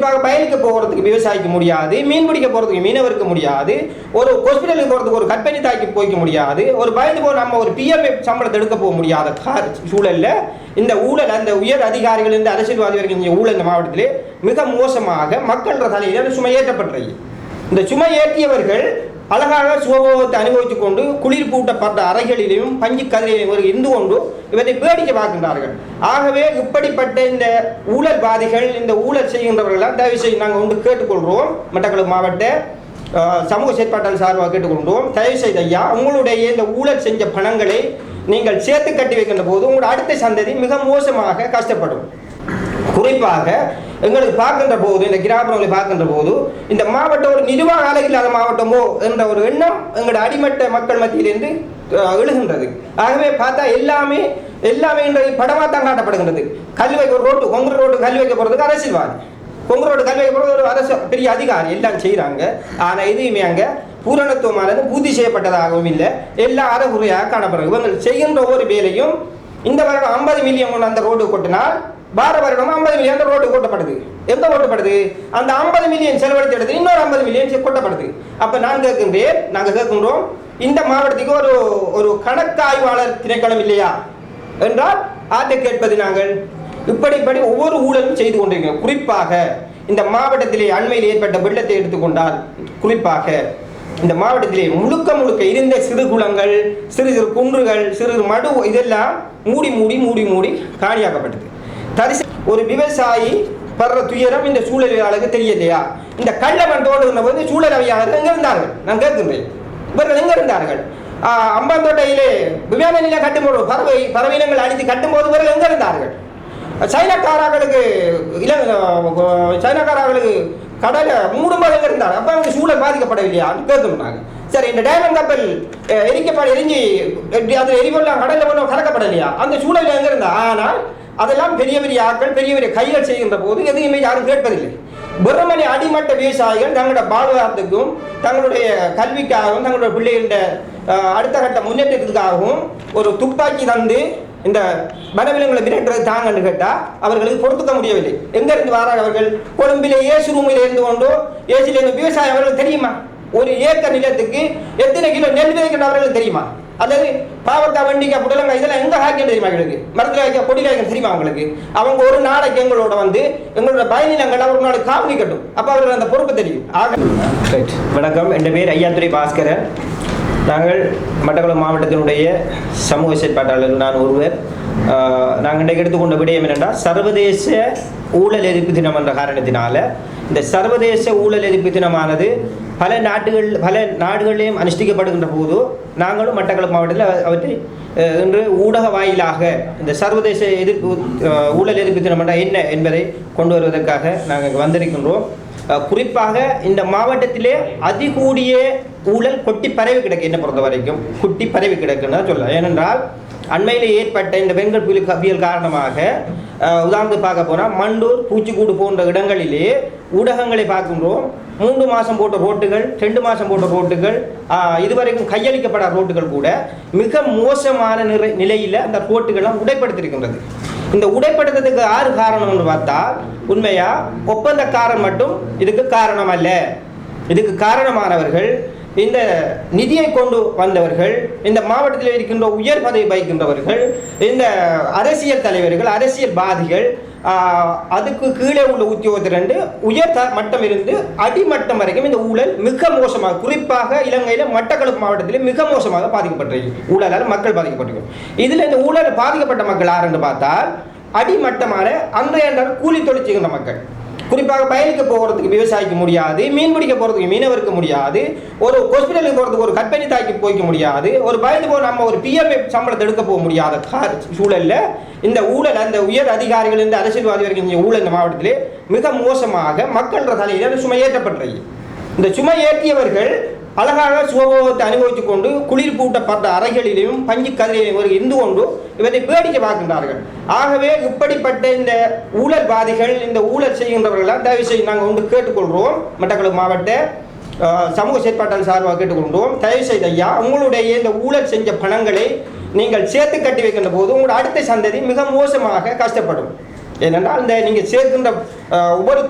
குறிப்பாக பயணிக்க போகிறதுக்கு விவசாயிக்கு முடியாது மீன் பிடிக்க போகிறதுக்கு மீனவருக்கு முடியாது ஒரு ஹாஸ்பிட்டலுக்கு போகிறதுக்கு ஒரு கற்பனை தாய்க்கு போய்க்க முடியாது ஒரு பயந்து போய் நம்ம ஒரு பிஎஃப் சம்பளத்தை எடுக்க போக முடியாத சூழலில் சூழல்ல இந்த ஊழல் அந்த உயர் அதிகாரிகள் இந்த அரசியல்வாதி இந்த ஊழல் இந்த மாவட்டத்திலே மிக மோசமாக மக்கள் தலையில் சுமை ஏற்றப்பட்டது இந்த சுமை ஏற்றியவர்கள் அழகாக சுகபோகத்தை அனுபவித்துக் கொண்டு குளிர் பூட்டப்பட்ட அறைகளிலும் பஞ்சு கதிரையிலும் இவர்கள் இருந்து கொண்டு இவற்றை வேடிக்கை பார்க்கின்றார்கள். ஆகவே இப்படிப்பட்ட இந்த ஊழல்வாதிகள் இந்த ஊழல் செய்கின்றவர்களால் தயவு செய்து நாங்கள் ஒன்று கேட்டுக்கொள்கிறோம். மட்டக்களப்பு மாவட்ட சமூக செயற்பாட்டாளர் சார்பாக கேட்டுக்கொள்கிறோம். தயவு செய்து ஐயா உங்களுடைய இந்த ஊழல் செஞ்ச பணங்களை நீங்கள் சேர்த்து கட்டி வைக்கின்ற போது உங்களோட அடுத்த சந்ததி மிக மோசமாக கஷ்டப்படும். குறிப்பாக எங்களுக்கு பார்க்கின்ற போது இந்த கிராமங்களை பார்க்கின்ற போது இந்த மாவட்டம் ஒரு நிர்வாக அழகு இல்லாத மாவட்டமோ என்ற ஒரு எண்ணம் எங்களோட அடிமட்ட மக்கள் மத்தியிலிருந்து எழுகின்றது. ஆகவே பார்த்தா எல்லாமே எல்லாமே இன்றைக்கு படமாக தான் காட்டப்படுகின்றது. கல் வைக்க ஒரு ரோட்டு கொங்கு ரோட்டு கல் வைக்க போகிறதுக்கு அரசியல்வாதி. கொங்கு ரோடு கல் வைக்க போகிறது ஒரு அரசு பெரிய அதிகாரி. எல்லாம் செய்கிறாங்க ஆனால் எதுவுமே அங்கே பூரணத்துவமானது பூர்த்தி செய்யப்பட்டதாகவும் இல்லை. எல்லா அறகுறையாக காணப்படுறது இவங்க செய்கின்ற ஒவ்வொரு வேலையும் இந்த வருடம் ஐம்பது மில்லியன் கொண்டு அந்த ரோடு கொட்டினால் பார வருடம் ஐம்பது மில்லியன் ரோட்டு ரோடு கொட்டப்படுது. எங்க கொட்டப்படுது அந்த ஐம்பது மில்லியன் செலவழித்த இடத்துல இன்னொரு ஐம்பது மில்லியன் கூட்டப்படுது. அப்ப நான் கேட்கின்றேன் நாங்கள் கேட்கின்றோம் இந்த மாவட்டத்துக்கு ஒரு ஒரு கணக்காய்வாளர் திணைக்களம் இல்லையா? என்றால் ஆட்டை கேட்பது நாங்கள். இப்படி இப்படி ஒவ்வொரு ஊழலும் செய்து கொண்டிருக்கிறோம். குறிப்பாக இந்த மாவட்டத்திலே அண்மையில் ஏற்பட்ட வெள்ளத்தை எடுத்துக்கொண்டால் குறிப்பாக இந்த மாவட்டத்திலே முழுக்க முழுக்க இருந்த சிறு குளங்கள் சிறு சிறு குன்றுகள் சிறு சிறு மடு இதெல்லாம் மூடி மூடி மூடி மூடி காலியாக்கப்பட்டது. தரிசு ஒரு விவசாயி படுற துயரம் இந்த சூழலியாளருக்கு தெரியலையா? இந்த கள்ளவன் தோடுகிற போது சூழலவையாளர்கள் எங்க இருந்தார்கள். நான் கேட்கின்றேன். இவர்கள் எங்க இருந்தார்கள்? அம்பாந்தோட்டையிலே விமான நிலையம் கட்டும்போது பறவை பறவையினங்கள் அழித்து கட்டும்போது இவர்கள் எங்க இருந்தார்கள்? சைனாக்காரர்களுக்கு இல சைனாக்காரர்களுக்கு கடலை மூடும்போது எங்க இருந்தாங்க அப்ப அவங்க சூழல் பாதிக்கப்படவில்லையான்னு கேட்கணும்னாங்க சரி இந்த டைமண்ட் கப்பல் எரிக்கப்பட எரிஞ்சு எப்படி அது எரிபொருள் கடலில் ஒன்றும் கலக்கப்படலையா? அந்த சூழல் எங்க இருந்தா? ஆனால் அதெல்லாம் பெரிய பெரிய ஆட்கள் பெரிய பெரிய கைகள் செய்கின்ற போது எதையுமே யாரும் கேட்பதில்லை. வெறுமனே அடிமட்ட விவசாயிகள் தங்களோட வாழ்வாதாரத்துக்கும் தங்களுடைய கல்விக்காகவும் தங்களுடைய பிள்ளைகளோட அடுத்த கட்ட முன்னேற்றத்துக்காகவும் ஒரு துப்பாக்கி தந்து இந்த வனவிலங்குகளை மிரட்டுறது தாங்கன்னு கேட்டால் அவர்களுக்கு பொறுத்துக்க முடியவில்லை. எங்கேருந்து வராங்க அவர்கள்? கொழும்பிலே ஏசு ரூமில் இருந்து கொண்டோ ஏசில இருந்து விவசாயம் அவர்களுக்கு தெரியுமா? ஒரு ஏக்கர் நிலத்துக்கு எத்தனை கிலோ நெல் விதைக்கணும் அவர்களுக்கு தெரியுமா? அல்லது பாவக்காய் வண்டிக்காய் புடலங்காய் இதெல்லாம் எங்கே ஹாக்கியம் தெரியுமா எங்களுக்கு மரத்தில் வைக்க கொடியில் வைக்க தெரியுமா அவங்களுக்கு? அவங்க ஒரு நாளைக்கு எங்களோட வந்து எங்களோட பயணிலங்கள் ஒரு நாளைக்கு காவலி கட்டும். அப்போ அவர்களுக்கு அந்த பொறுப்பு தெரியும். ஆக ரைட் வணக்கம். என் பேர் ஐயாத்துறை பாஸ்கரன். நாங்கள் மட்டக்குளம் மாவட்டத்தினுடைய சமூக செயற்பாட்டாளர்கள் நான் ஒருவர். நாங்கள் இன்றைக்கு எடுத்துக்கொண்ட விடயம் என்னென்றால் சர்வதேச ஊழல் எதிர்ப்பு தினம் என்ற காரணத்தினால இந்த சர்வதேச ஊழல் எதிர்ப்பு தினமானது பல நாடுகள் பல நாடுகளிலும் அனுஷ்டிக்கப்படுகின்ற போது நாங்களும் மட்டக்களப்பு மாவட்டத்தில் அவற்றை இன்று ஊடக வாயிலாக இந்த சர்வதேச எதிர்ப்பு ஊழல் எதிர்ப்பு தினம் என்றால் என்ன என்பதை கொண்டு வருவதற்காக நாங்கள் வந்திருக்கின்றோம். குறிப்பாக இந்த மாவட்டத்திலே அதிகூடிய ஊழல் கொட்டி பரவி கிடக்கு. என்ன பொறுத்த வரைக்கும் குட்டி பரவி கிடக்குன்னு சொல்லலாம். ஏனென்றால் அண்மையில் ஏற்பட்ட இந்த பெண்கள் புயல் கவியல் காரணமாக உதாரணத்துக்கு பார்க்க போனால் மண்டூர் பூச்சிக்கூடு போன்ற இடங்களிலே ஊடகங்களை பார்க்கின்றோம். மூன்று மாதம் போட்ட ரோட்டுகள் ரெண்டு மாதம் போட்ட ரோட்டுகள் இதுவரைக்கும் கையளிக்கப்படாத ரோட்டுகள் கூட மிக மோசமான நிலை நிலையில் அந்த ரோட்டுகள்லாம் உடைப்படுத்திருக்கின்றது இந்த உடைப்படுத்ததுக்கு யாரு காரணம்னு பார்த்தா உண்மையாக ஒப்பந்தக்காரன் மட்டும் இதுக்கு காரணம் அல்ல இதுக்கு காரணமானவர்கள் இந்த நிதியை கொண்டு வந்தவர்கள் இந்த மாவட்டத்தில் இருக்கின்ற உயர் பதவி வகிக்கின்றவர்கள் இந்த அரசியல் தலைவர்கள் அரசியல்வாதிகள் அதுக்கு கீழே உள்ள உத்தியோகத்திலிருந்து உயர் த- மட்டம் இருந்து அடிமட்டம் வரைக்கும் இந்த ஊழல் மிக மோசமாக குறிப்பாக இலங்கையில் மட்டக்களப்பு மாவட்டத்தில் மிக மோசமாக பாதிக்கப்பட்டிருக்கு ஊழலால் மக்கள் பாதிக்கப்பட்டிருக்கும். இதில் இந்த ஊழல் பாதிக்கப்பட்ட மக்கள் யாருன்னு பார்த்தால் அடிமட்டமான அன்றைய கூலி தொழில் செய்கின்ற மக்கள். குறிப்பாக பயணிக்க போகிறதுக்கு விவசாயிக்கு முடியாது மீன் பிடிக்க போகிறதுக்கு மீனவருக்கு முடியாது ஒரு ஹாஸ்பிட்டலுக்கு போகிறதுக்கு ஒரு கற்பனை தாய்க்கு போய்க்க முடியாது ஒரு பயந்து போக நம்ம ஒரு பிஎஃப் சம்பளத்தை எடுக்க போக முடியாத கா- இந்த ஊழல் அந்த உயர் அதிகாரிகள் இந்த அரசியல்வாதி வரைக்கும் இந்த ஊழல் இந்த மாவட்டத்திலே மிக மோசமாக மக்கள் தலையில் சுமை ஏற்றப்பட்டது இந்த சுமை ஏற்றியவர்கள் அழகாக சுகபோகத்தை அனுபவித்துக் கொண்டு குளிர் பூட்டப்பட்ட அறைகளிலும் பஞ்சு கதிரையிலும் இவர்கள் இருந்து கொண்டு இவற்றை வேடிக்கை பார்க்கின்றார்கள். ஆகவே இப்படிப்பட்ட இந்த ஊழல் பாதிகள் இந்த ஊழல் செய்கின்றவர்களால் தயவு செய்து நாங்கள் ஒன்று கேட்டுக்கொள்கிறோம். மட்டக்களப்பு மாவட்ட சமூக செயற்பாட்டாளர் சார்பாக கேட்டுக்கொள்கிறோம். தயவு செய்து ஐயா உங்களுடைய இந்த ஊழல் செஞ்ச பணங்களை நீங்கள் சேர்த்து கட்டி வைக்கின்ற போது உங்களோட அடுத்த சந்ததி மிக மோசமாக கஷ்டப்படும். ஏனென்றால் இந்த நீங்கள் சேர்க்கின்ற ஒவ்வொரு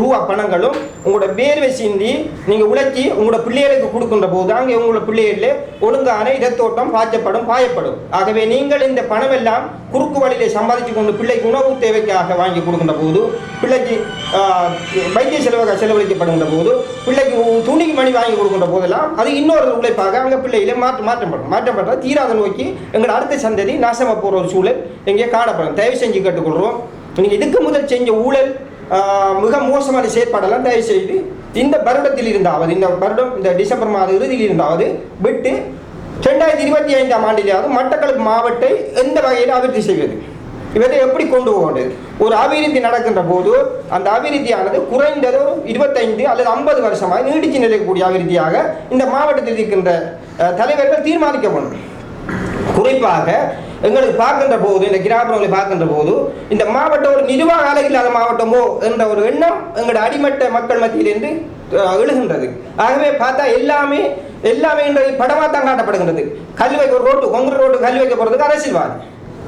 ரூபா பணங்களும் உங்களோட வேர்வை சிந்தி நீங்கள் உழைச்சி உங்களோட பிள்ளைகளுக்கு கொடுக்கின்ற போது அங்கே உங்களோட பிள்ளைகளில் ஒழுங்கான இடத்தோட்டம் பாய்ச்சப்படும் பாயப்படும். ஆகவே நீங்கள் இந்த பணம் எல்லாம் குறுக்கு வழியிலே சம்பாதிச்சு கொண்டு பிள்ளைக்கு உணவு தேவைக்காக வாங்கி கொடுக்கின்ற போது பிள்ளைக்கு வைத்திய செலவாக செலவழிக்கப்படுகின்ற போது பிள்ளைக்கு துணி துணிக்கு மணி வாங்கி கொடுக்கின்ற போதெல்லாம் அது இன்னொரு உழைப்பாக அங்கே பிள்ளைகளை மாற்று மாற்றப்படும் மாற்றப்பட்டால் தீராத நோக்கி எங்கள் அடுத்த சந்ததி நாசமாக போகிற ஒரு சூழல் எங்கே காணப்படும். தயவு செஞ்சு கேட்டுக்கொள்கிறோம். நீங்கள் இதுக்கு முதல் செஞ்ச ஊழல் மிக மோசமான செயற்பாடெல்லாம் தயவு செய்து இந்த வருடத்தில் இருந்தாவது இந்த வருடம் இந்த டிசம்பர் மாத இறுதியில் இருந்தாவது விட்டு ரெண்டாயிரத்தி இருபத்தி ஐந்தாம் ஆண்டிலாவது மட்டக்களப்பு மாவட்டத்தை எந்த வகையில் அபிவிருத்தி செய்வது? இவற்றை எப்படி கொண்டு போகிறது ஒரு அபிவிருத்தி நடக்கின்ற போது அந்த அபிவிருத்தியானது குறைந்தது இருபத்தைந்து அல்லது ஐம்பது வருஷமாக நீடிச்சு நிலைக்கக்கூடிய அபிவிருத்தியாக இந்த மாவட்டத்தில் இருக்கின்ற தலைவர்கள் தீர்மானிக்க வேண்டும் குறிப்பாக எங்களுக்கு பார்க்கின்ற போது இந்த கிராமங்களை பார்க்கின்ற போது இந்த மாவட்டம் ஒரு நிர்வாக அலை இல்லாத மாவட்டமோ என்ற ஒரு எண்ணம் எங்களோட அடிமட்ட மக்கள் மத்தியிலிருந்து எழுகின்றது. ஆகவே பார்த்தா எல்லாமே எல்லாமே இன்றைய படமாக தான் காட்டப்படுகின்றது. கல் வைக்க ஒரு ரோட்டு கொங்கு ரோட்டு கல் வைக்க போகிறதுக்கு அரசியல்வாதி.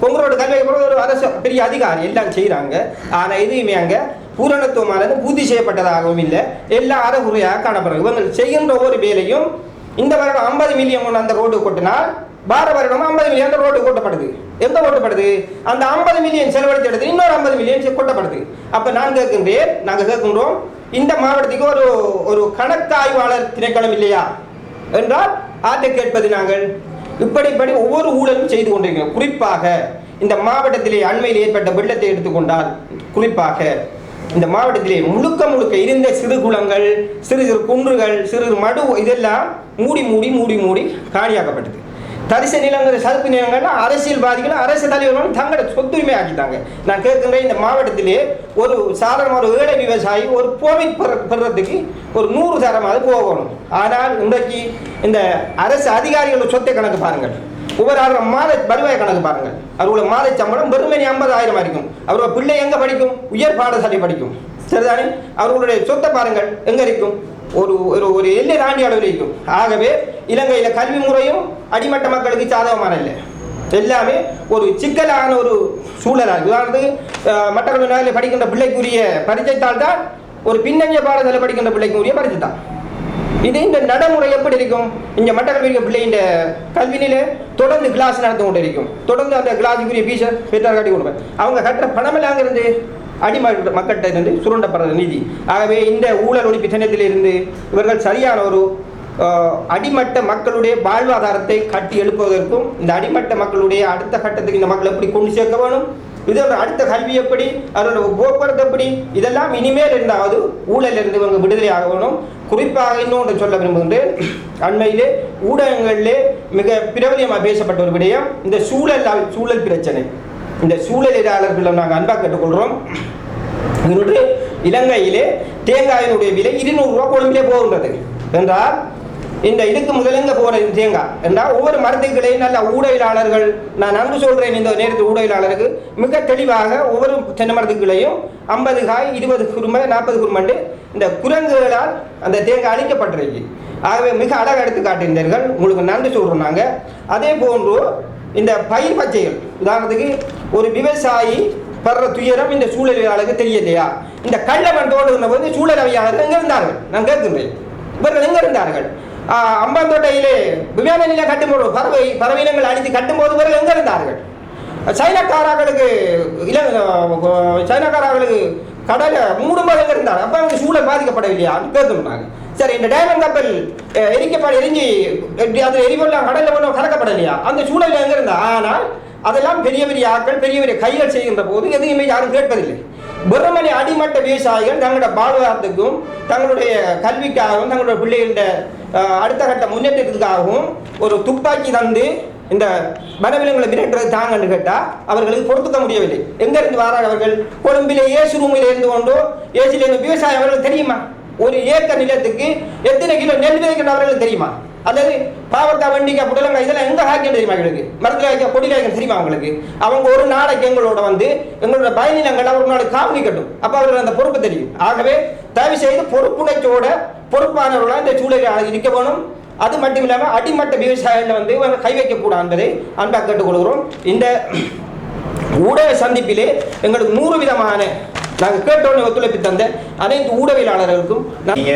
கொங்கு ரோட்டு கல் வைக்க போகிறது ஒரு அரசு பெரிய அதிகாரி எல்லாம் செய்கிறாங்க ஆனால் எதுவுமே அங்கே பூரணத்துவமானது பூர்த்தி செய்யப்பட்டதாகவும் இல்லை. எல்லா அறகுறையாக காணப்படுறது இவங்க செய்கின்ற ஒவ்வொரு வேலையும் இந்த வருடம் ஐம்பது மில்லியன் கொண்டு அந்த ரோடு கொட்டினால் வார வருடம் ஐம்பது மில்லியன் அந்த ரோடு கொட்டப்படுது. எங்க ஓட்டப்படுது அந்த ஐம்பது மில்லியன் செலவழித்த இடத்துல இன்னொரு ஐம்பது மில்லியன் கொட்டப்படுது. அப்போ நான் கேட்கின்றேன் நாங்கள் கேட்கின்றோம் இந்த மாவட்டத்துக்கு ஒரு ஒரு கணக்காய்வாளர் திணைக்களம் இல்லையா? என்றால் ஆற்றை கேட்பது நாங்கள். இப்படிப்படி ஒவ்வொரு ஊழலும் செய்து கொண்டிருக்கிறோம். குறிப்பாக இந்த மாவட்டத்திலே அண்மையில் ஏற்பட்ட வெள்ளத்தை எடுத்துக்கொண்டால் குறிப்பாக இந்த மாவட்டத்திலே முழுக்க முழுக்க இருந்த சிறு குளங்கள் சிறு சிறு குன்றுகள் சிறு மடு இதெல்லாம் மூடி மூடி மூடி மூடி காலியாக்கப்பட்டது. தரிசு நிலங்கள் சதுப்பு நிலங்கள்லாம் அரசியல்வாதிகளும் அரசு தலைவர்களும் தங்களோட சொத்துரிமை ஆக்கிட்டாங்க நான் கேட்கின்றேன் இந்த மாவட்டத்திலே ஒரு சாதாரண ஒரு ஏழை விவசாயி ஒரு கோவிட் பெறதுக்கு ஒரு நூறு தரமாவது போகணும். ஆனால் இன்றைக்கு இந்த அரசு அதிகாரிகளோட சொத்தை கணக்கு பாருங்கள். ஒவ்வொரு ஆறு மாத வருவாய் கணக்கு பாருங்கள். அவர்களோட மாத சம்பளம் வெறுமணி ஐம்பதாயிரம் இருக்கும். அவரோட பிள்ளை எங்கே படிக்கும்? உயர் பாடசாலை படிக்கும். சரிதானே? அவர்களுடைய சொத்தை பாருங்கள். எங்கே இருக்கும்? ஒரு ஒரு ஒரு எல்லை தாண்டி அளவில் இருக்கும். ஆகவே இலங்கையில் கல்வி முறையும் அடிமட்ட மக்களுக்கு சாதகமான இல்லை எல்லாமே ஒரு சிக்கலான ஒரு சூழலாக உதாரணத்துக்கு அஹ், மட்டக்களப்பு நகரில் படிக்கின்ற பிள்ளைக்குரிய பரிச்சைத்தால் தான் ஒரு பின்னணிய பாடத்தில் படிக்கின்ற பிள்ளைக்குரிய பரிச்சைத்தான் இது இந்த நடைமுறை எப்படி இருக்கும்? இங்கே மட்டக்களப்பு பிள்ளை இந்த கல்வியில தொடர்ந்து கிளாஸ் நடந்து கொண்டு இருக்கும் தொடர்ந்து அந்த கிளாஸுக்குரிய பீஸை பெற்றார் காட்டி கொடுப்பேன் அவங்க கட்டுற பணமெல்லாம் இருந்து? அடிமை மக்கள்கிட்ட இருந்து சுரண்டப்படுற நிதி. ஆகவே இந்த ஊழல் ஒழிப்பு தினத்தில் இவர்கள் சரியான ஒரு அடிமட்ட மக்களுடைய வாழ்வாதாரத்தை கட்டி எழுப்புவதற்கும் இந்த அடிமட்ட மக்களுடைய அடுத்த கட்டத்துக்கு இந்த மக்கள் எப்படி கொண்டு சேர்க்க வேணும்? இதோட அடுத்த கல்வி எப்படி? அதோட போக்குவரத்து எப்படி? இதெல்லாம் இனிமேல் இருந்தாவது ஊழல் இருந்து இவங்க விடுதலை ஆகணும் வேணும். குறிப்பாக இன்னொன்று சொல்ல விரும்புகின்றேன். அண்மையிலே ஊடகங்களிலே மிக பிரபலியமாக பேசப்பட்ட ஒரு விடயம் இந்த சூழல் சூழல் பிரச்சனை. இந்த சூழலியலாளர்களை நாங்கள் அன்பாக கேட்டுக்கொள்கிறோம் இன்று இலங்கையிலே தேங்காயினுடைய விலை இருநூறு ரூபா கொழும்பிலே போகின்றது. என்றால் இந்த இதுக்கு முதலங்க போகிற இந்த தேங்காய் என்றால் ஒவ்வொரு மருந்துகளையும் நல்ல ஊடகவியலாளர்கள் நான் நன்கு சொல்கிறேன் இந்த நேரத்தில் ஊடகவியலாளருக்கு மிக தெளிவாக ஒவ்வொரு தென்னை மருந்துகளையும் ஐம்பது காய் இருபது குருமை நாற்பது குருமண்டு இந்த குரங்குகளால் அந்த தேங்காய் அழிக்கப்பட்டிருக்கு. ஆகவே மிக அழகாக எடுத்து காட்டியிருந்தீர்கள் உங்களுக்கு நன்றி சொல்கிறோம் நாங்கள் அதே போன்று இந்த பயிர் பச்சைகள் உதாரணத்துக்கு ஒரு விவசாயி படுற துயரம் இந்த சூழலியாளருக்கு தெரியலையா? இந்த கள்ளவன் தோடுகிற போது சூழலவியாளர்கள் எங்க இருந்தார்கள். நான் கேட்கின்றேன். இவர்கள் எங்க இருந்தார்கள்? அம்பாந்தோட்டையிலே விமான நிலையம் கட்டும்போது பறவை பறவையினங்கள் அழித்து கட்டும்போது இவர்கள் எங்க இருந்தார்கள்? சைனக்காரர்களுக்கு இல சைனக்காரர்களுக்கு கடலை மூடும்போது எங்க இருந்தார்? அப்ப அவங்க சூழல் பாதிக்கப்படவில்லையான்னு கேட்கணும்னாங்க சரி இந்த டைமண்ட் கப்பல் எரிக்கப்பட எரிஞ்சு எப்படி அது எரிபொருள் கடலில் ஒன்றும் கலக்கப்படலையா? அந்த சூழல் எங்க இருந்தா? ஆனால் அதெல்லாம் பெரிய பெரிய ஆட்கள் பெரிய பெரிய கைகள் செய்கின்ற போது எதையுமே யாரும் கேட்பதில்லை. வெறுமனே அடிமட்ட விவசாயிகள் தங்களோட வாழ்வாதாரத்துக்கும் தங்களுடைய கல்விக்காகவும் தங்களுடைய பிள்ளைகளோட அடுத்த கட்ட முன்னேற்றத்துக்காகவும் ஒரு துப்பாக்கி தந்து இந்த வனவிலங்குகளை மிரட்டுறது தாங்கன்னு கேட்டால் அவர்களுக்கு பொறுத்துக்க முடியவில்லை. எங்க இருந்து வராங்க அவர்கள்? கொழும்பிலே ஏசு ரூமில் இருந்து கொண்டோ ஏசிலேருந்து விவசாயம் அவர்களுக்கு தெரியுமா? ஒரு ஏக்கர் நிலத்துக்கு எத்தனை கிலோ நெல் விதைக்கணும் அவர்களுக்கு தெரியுமா? அதாவது பாவக்காய் வெண்டிக்காய் புடலங்காய் இதெல்லாம் எங்கே ஹாக்கியம் தெரியுமா எங்களுக்கு மரத்தில் வைக்க கொடியில் வைக்க தெரியுமா அவங்களுக்கு? அவங்க ஒரு நாளைக்கு எங்களோட வந்து எங்களோட பயனிலங்கள் ஒரு நாளைக்கு காவலி கட்டும். அப்போ அவர்கள் அந்த பொறுப்பு தெரியும். ஆகவே தயவு செய்து பொறுப்புணர்ச்சியோட பொறுப்பானவர்களாக இந்த சூழலில் இருக்க வேணும். அது மட்டும் இல்லாமல் அடிமட்ட விவசாயிகள் வந்து இவங்க கை வைக்கக்கூடாது என்பதை அன்பாக கேட்டுக்கொள்கிறோம். இந்த ஊடக சந்திப்பிலே எங்களுக்கு நூறு விதமான நாங்கள் கேட்டோன்னு ஒத்துழைப்பு தந்த அனைத்து ஊடகவியலாளர்களுக்கும் நான் நீங்க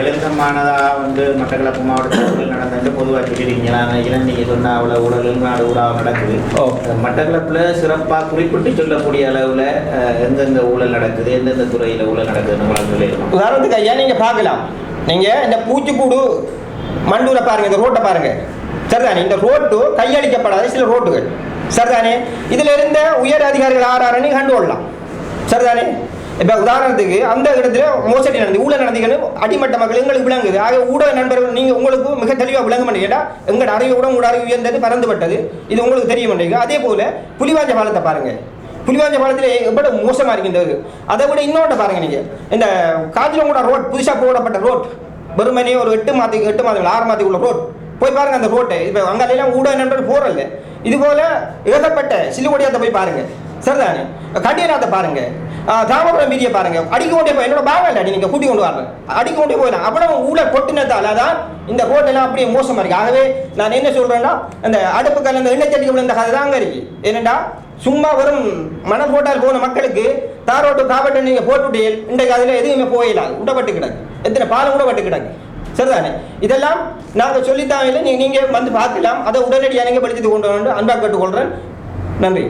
எழுத்தமானதா வந்து மட்டக்களப்பு மாவட்டத்தில் நடந்து பொதுவாக சொல்லியிருக்கீங்களா நினைக்கிறேன் நீங்க சொன்ன அவ்வளவு ஊழல் நாடு ஊடாக நடக்குது. ஓ. மட்டக்களப்புல சிறப்பா குறிப்பிட்டு சொல்லக்கூடிய அளவுல எந்தெந்த ஊழல் நடக்குது எந்தெந்த துறையில ஊழல் நடக்குதுன்னு சொல்லியிருக்கோம். உதாரணத்துக்கு ஐயா நீங்க பார்க்கலாம். நீங்க இந்த பூச்சிக்கூடு மண்டூரை பாருங்க இந்த ரோட்டை பாருங்க. சரிதானே? இந்த ரோட்டு கையளிக்கப்படாத சில ரோட்டுகள். சரிதானே? இதுல இருந்த உயர் அதிகாரிகள் ஆறாருன்னு கண்டுகொள்ளலாம் சரிதானே? இப்போ உதாரணத்துக்கு அந்த இடத்துல மோசடி நடந்து ஊழல் நடந்தீங்கன்னு அடிமட்ட மக்கள் எங்களுக்கு விளங்குது. ஆக ஊடக நண்பர்கள் நீங்கள் உங்களுக்கு மிக தெளிவாக விளங்க மாட்டீங்க. எங்களோட அறிவு கூட உங்களோட அறிவு உயர்ந்தது பறந்துபட்டது. இது உங்களுக்கு தெரிய மாட்டேங்குது. அதே போல் புலிவாஞ்ச பாலத்தை பாருங்கள் புலிவாஞ்ச பாலத்தில் எப்படி மோசமாக இருக்கின்றது. அதை விட இன்னொன்று பாருங்கள் நீங்கள் இந்த காஞ்சிரங்கூட ரோட் புதுசாக போடப்பட்ட ரோட். வெறுமனே ஒரு எட்டு மாதத்துக்கு எட்டு மாதங்கள் ஆறு மாதத்துக்கு உள்ள ரோட். போய் பாருங்கள் அந்த ரோட்டை. இப்போ அங்கே ஊடக நண்பர் போகிறல்ல இது போல ஏகப்பட்ட சில்லுகொடியாத்த போய் பாருங்கள் சரிதானே கண்டியநாத்தை பாருங்க. தாமபுரம் வீதியை பாருங்க. அடிக்க கொண்டே போய் என்னோட பாகம் இல்லை நீங்க கூட்டி கொண்டு வரல அடிக்க கொண்டே போயிடலாம் அப்புறம் ஊழல் கொட்டினதால தான் இந்த ரோட்டெல்லாம் அப்படியே மோசமா இருக்கு. ஆகவே நான் என்ன சொல்றேன்னா அந்த அடுப்பு கலந்த எண்ணெய் செடிக்கு விழுந்த கதை தாங்க அங்க இருக்கு. ஏனெண்டா சும்மா வரும் மணல் போட்டால் போன மக்களுக்கு தாரோட்டு காப்பட்டு நீங்க போட்டுவிட்டு இன்றைக்கு அதில் எதுவுமே போயிடலாம் விடப்பட்டு கிடக்கு. எத்தனை பாலம் விடப்பட்டு கிடக்கு. சரிதானே இதெல்லாம் நாங்கள் சொல்லித்தான் இல்லை. நீங்கள் வந்து பார்க்கலாம். அதை உடனடியாக நீங்க படித்து கொண்டு வந்து அன்பாக கேட்டுக்கொள்கிறேன் நன்றி.